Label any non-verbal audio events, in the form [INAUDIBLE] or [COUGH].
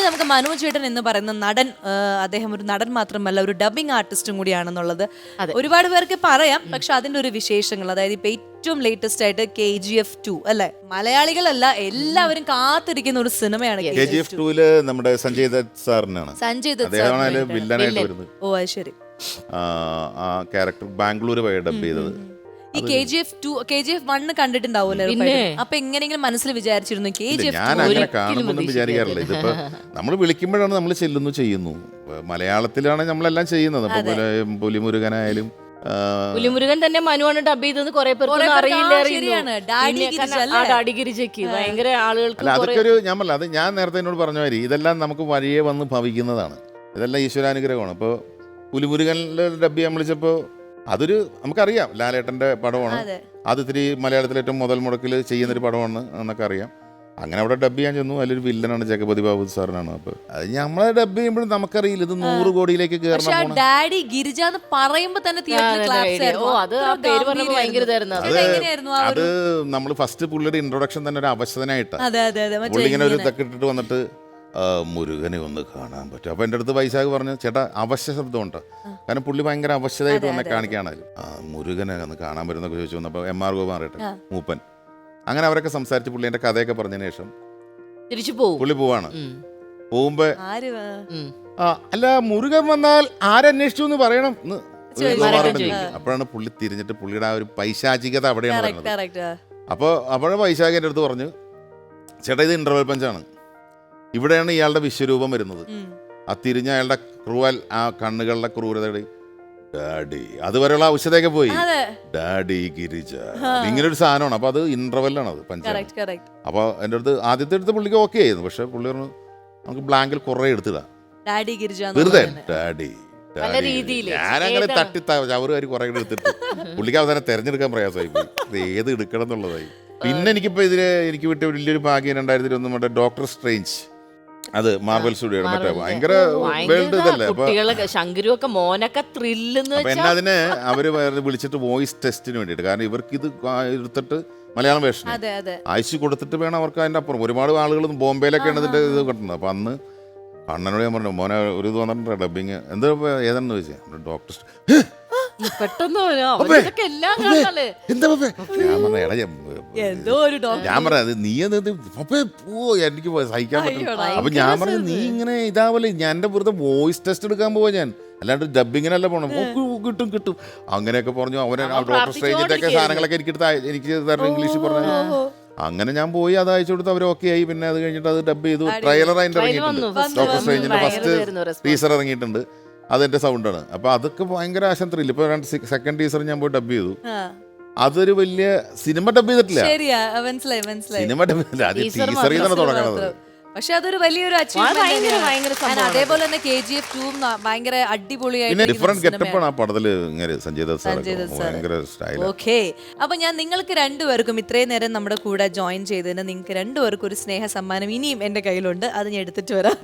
ഇനി നമുക്ക് മനോജ് ചേട്ടൻ എന്ന് പറയുന്ന നടൻ അദ്ദേഹം ഒരു നടൻ മാത്രമല്ല ഒരു ഡബിങ് ആർട്ടിസ്റ്റും കൂടിയാണെന്നുള്ളത് ഒരുപാട് പേർക്ക് പറയാം. പക്ഷെ അതിന്റെ ഒരു വിശേഷങ്ങൾ അതായത് ഇപ്പൊ ഏറ്റവും ലേറ്റസ്റ്റ് ആയിട്ട് കെ ജി എഫ് ടു അല്ലെ? മലയാളികളല്ല എല്ലാവരും കാത്തിരിക്കുന്ന ഒരു സിനിമയാണ് കെ ജി എഫ് ടൂൽ നമ്മുടെ സഞ്ജയ് ദത്ത് സാറിനാണ്. സഞ്ജയ് ദത്ത് ഓ അത് ശരി. ആ, ആ ക്യാരക്ടർ ബാംഗ്ലൂർ പോയി ഡബ് ചെയ്തത്. ഈ K G F two K G F one കണ്ടിട്ടുണ്ടാവുമല്ലോ ഉറപ്പായിട്ടും. അപ്പൊ എങ്ങനെയെങ്കിലും മനസ്സിൽ വിചാരിച്ചിരുന്നു കെ ജി എഫ് ഞാൻ അങ്ങനെ കാണുമ്പോൾ വിചാരിക്കാറില്ല. ഇതിപ്പോ നമ്മൾ വിളിക്കുമ്പോഴാണ് നമ്മൾ ചെല്ലുന്നു ചെയ്യുന്നു. ഇപ്പൊ മലയാളത്തിലാണ് നമ്മളെല്ലാം ചെയ്യുന്നത്. അപ്പൊ പോലെ പുലിമുരുകനായാലും ആ, പുലിമുരുകൻ തന്നെ മനുവാണ് ഡബ് ചെയ്തെന്ന് കുറെ പേർക്ക് കുറെ പേർക്ക് അറിയില്ല ആ, അറിയുന്നു. ശരിയാണ്. ഡാഡി ഗിരിജ അല്ലേ? ഡാഡി ഗിരിജയ്ക്ക് ഭയങ്കര ആളുകൾക്ക് അല്ല കുറെ- അതൊക്കെ ഒരു ഞാൻ പറഞ്ഞ അത് ഞാൻ നേരത്തെ എന്നോട് പറഞ്ഞ മാതിരി ഇതെല്ലാം നമുക്ക് വഴിയെ വന്ന് ഭവിക്കുന്നതാണ്. ഇതെല്ലാം ഈശ്വരാനുഗ്രഹമാണ്. അപ്പോൾ പുലിമുരുകനിലെ ഡബ് ചെയ്യാൻ വിളിച്ചപ്പോൾ അതൊരു നമുക്കറിയാം ലാലേട്ടന്റെ പടമാണ്. അതെ. ഇത്തിരി മലയാളത്തിൽ ഏറ്റവും മുതൽ മുടക്കിൽ ചെയ്യുന്നൊരു പടമാണ് എന്നൊക്കെ അറിയാം അങ്ങനെ അവിടെ ഡബ് ചെയ്യാൻ ചെന്നു. അതിലൊരു വില്ലനാണ് ജഗപതി ബാബു സാറിനാണ് അപ്പൊ അത് നമ്മളെ ഡബ് ചെയ്യുമ്പോഴും നമുക്കറിയില്ല. ഇത് നൂറ് കോടിയിലേക്ക് കയറണം ഡാഡി ഗിരിജ എന്ന് പറയുമ്പോ തന്നെ തിയേറ്ററിൽ ക്ലാപ്സ് അതെ. നമ്മൾ ഫസ്റ്റ് പുള്ളിയുടെ ഇൻട്രൊഡക്ഷൻ തന്നെ ഒരു അവശതനായിട്ടാണ്. അതെ അതെ അതെ. മറ്റേ പുള്ളി ഇങ്ങനെ ഒരു തെക്കിട്ടിട്ട് ഇട്ടിട്ട് വന്നിട്ട് മുരുകനെ ഒന്ന് കാണാൻ പറ്റും. അപ്പൊ എന്റെ അടുത്ത് വൈശാഖ് പറഞ്ഞു ചേട്ടാ അവശ്യ ശബ്ദമുണ്ട്. കാരണം പുള്ളി ഭയങ്കര അവശ്യതായിട്ട് വന്നെ കാണിക്കുകയാണ്. ആ മുരുകനെ ഒന്ന് കാണാൻ പറ്റുന്നൊക്കെ ചോദിച്ചു വന്നപ്പോൾ എം ആർ ഗോപാറേട്ടൻ മൂപ്പൻ. അങ്ങനെ അവരൊക്കെ സംസാരിച്ച് പുള്ളി എന്റെ കഥയൊക്കെ പറഞ്ഞതിന് ശേഷം തിരിച്ചു പോകും പുള്ളി പോവാണ്. പോകുമ്പോ ആര് ആ, ആ അല്ല മുരുകൻ വന്നാൽ ആരന്വേഷിച്ചു എന്ന് പറയണം. അപ്പോഴാണ് പുള്ളി തിരിഞ്ഞിട്ട് പുള്ളിയുടെ ആ ഒരു പൈശാചികത അവിടെയാണ്. അപ്പോൾ അപ്പോഴേ വൈശാഖ് എന്റെ അടുത്ത് പറഞ്ഞു ചേട്ടാ ഇത് ഇന്റർവെൽ പഞ്ചാണ് ഇവിടെയാണ് ഇയാളുടെ വിശ്വരൂപം വരുന്നത്. ആ തിരിഞ്ഞ അയാളുടെ ക്രൂവൽ ആ കണ്ണുകളുടെ ക്രൂരതയുടെ ഡാഡി. അതുവരെയുള്ള ഔഷധമൊക്കെ പോയി. ഡാഡി ഗിരിജ. ഇങ്ങനെ ഒരു സാധനമാണ്. അപ്പൊ അത് ഇന്റർവെല്ലാണ് അത് പഞ്ചായത്ത് അപ്പൊ എന്റെ അടുത്ത് ആദ്യത്തെ അടുത്ത് പുള്ളിക്ക് ഓക്കെ ആയിരുന്നു. പക്ഷെ പുള്ളി പറഞ്ഞു നമുക്ക് ബ്ലാങ്കിൽ കുറെ എടുത്തിടാം. ഡാഡി ഗിരിജ വെറുതെ. ഡാഡി. ഞാനങ്ങനെ? തട്ടി ചവറുകാർ കുറെ എടുത്തിട്ട് പുള്ളിക്ക് അവസാനം തെരഞ്ഞെടുക്കാൻ പ്രയാസമായി. ഇത് ഏത് എടുക്കണം എന്നുള്ളതായി. പിന്നെ എനിക്കിപ്പോ ഇതിന് എനിക്ക് വിട്ട വലിയൊരു ഭാഗ്യം രണ്ടായിരത്തി ഒന്ന് മറ്റേ ഡോക്ടർ സ്ട്രേഞ്ച് അത് മാർബൽ സ്റ്റുഡിയോ മറ്റേ ഭയങ്കര വേൾഡ് ഇതല്ലേ കുട്ടികളൊക്കെ ശങ്കരു ഒക്കെ മോനൊക്കെ ത്രില്ലെന്ന് അപ്പൊ എന്നെ അതിന് അവർ വിളിച്ചിട്ട് വോയിസ് ടെസ്റ്റിന് വേണ്ടിയിട്ട്. കാരണം ഇവർക്ക് ഇത് എടുത്തിട്ട് മലയാളം വേഷം അയച്ചു കൊടുത്തിട്ട് വേണം അവർക്ക് അതിന്റെ അപ്പുറം. ഒരുപാട് ആളുകൾ ബോംബെയിലൊക്കെയാണ് ഇതിന്റെ ഇത് കിട്ടുന്നത്. അപ്പൊ അന്ന് അണ്ണനോട് ഞാൻ പറഞ്ഞു മോനെ ഒരു ഇത് വന്നിട്ടുണ്ട് ഡബിങ് [GASPS] എന്താ ഏതാണെന്ന് ചോദിച്ചാൽ ഡോക്ടർ പെട്ടെന്ന്? ഞാൻ പറഞ്ഞ എടാ എന്തോ ഒരു ഞാൻ പറഞ്ഞത് നീ അത് പോ എനിക്ക് സഹിക്കാൻ പറ്റില്ല അയ്യോടാ. അപ്പൊ ഞാൻ പറഞ്ഞു നീ ഇങ്ങനെ ഇതാവല്ലേ ഞാൻ എന്റെ വെറുതെ വോയിസ് ടെസ്റ്റ് എടുക്കാൻ പോവാ ഞാൻ. അല്ലാണ്ട് ഡബിങ്ങിനല്ല പോണം. ഓ, കു- കിട്ടും കിട്ടും. അങ്ങനെയൊക്കെ പറഞ്ഞു അവനെ അവൻ ഡോക്ടർ സ്ട്രേഞ്ചിന്റെ ഒക്കെ പ്രാർത്ഥിച്ചുകൊണ്ടിരിക്കുകയായിരുന്നു. സാധനങ്ങളൊക്കെ എനിക്ക് എടുത്ത് അയ- എനിക്ക് തരണം ഇംഗ്ലീഷിൽ പറഞ്ഞു. അങ്ങനെ ഞാൻ പോയി അത് അയച്ചു കൊടുത്ത് അവർ ഓക്കെ ആയി. പിന്നെ അത് കഴിഞ്ഞിട്ട് അത് ഡബ് ചെയ്തു. ട്രെയിലർ അതിന്റെ Trailer ഇറങ്ങിയിട്ടുണ്ട്. വന്നു, first ഡോക്ടർ വന്നു, സ്ട്രേഞ്ചിന്റെ ഭയങ്കര ഫസ്റ്റ് ഇതായിരുന്നു response. ടീസർ ഇറങ്ങിയിട്ടുണ്ട്. അതെന്റെ സൗണ്ടാണ് അപ്പൊ അതൊക്കെ ഭയങ്കര ആശംത്രയില്ല ഇപ്പൊ രണ്ട് സെക്കൻഡ് ടീസർ ഞാൻ പോയി ഡബ് ചെയ്തു. ആ. അതൊരു വലിയ സിനിമ ഡബ് ചെയ്തിട്ടില്ല. ശരിയാ മനസ്സിലായി മനസ്സിലായി. സിനിമ ഡബ് ചെയ്തില്ല അത് Teaser ടീസറിൽ തന്നെ മാത്രം. തുടങ്ങണത്. പക്ഷെ അതൊരു വലിയൊരു ഭയങ്കര- അച്ചീവ്മെന്റ് ഭയങ്കര സംഭവമാണ്. അതേപോലെ തന്നെ കെ ജി എഫ് ടൂം ഭയങ്കര പിന്നെ അടിപൊളിയായിട്ട് ഡിഫറെന്റ് ഗെറ്റപ്പാണ് ആ പടത്തിൽ ഇങ്ങനെ സഞ്ജയ് ദത്ത് സാർ ദത്ത് സാറ്. ഭയങ്കര സ്റ്റൈൽ ഓക്കെ അപ്പൊ ഞാൻ നിങ്ങൾക്ക് രണ്ടുപേർക്കും ഇത്രയും നേരം നമ്മുടെ കൂടെ ജോയിൻ ചെയ്തതിന് നിങ്ങൾക്ക് രണ്ടുപേർക്കും ഒരു സ്നേഹ സമ്മാനം ഇനിയും എന്റെ കയ്യിലുണ്ട്. അത് ഞാൻ എടുത്തിട്ട് വരാം.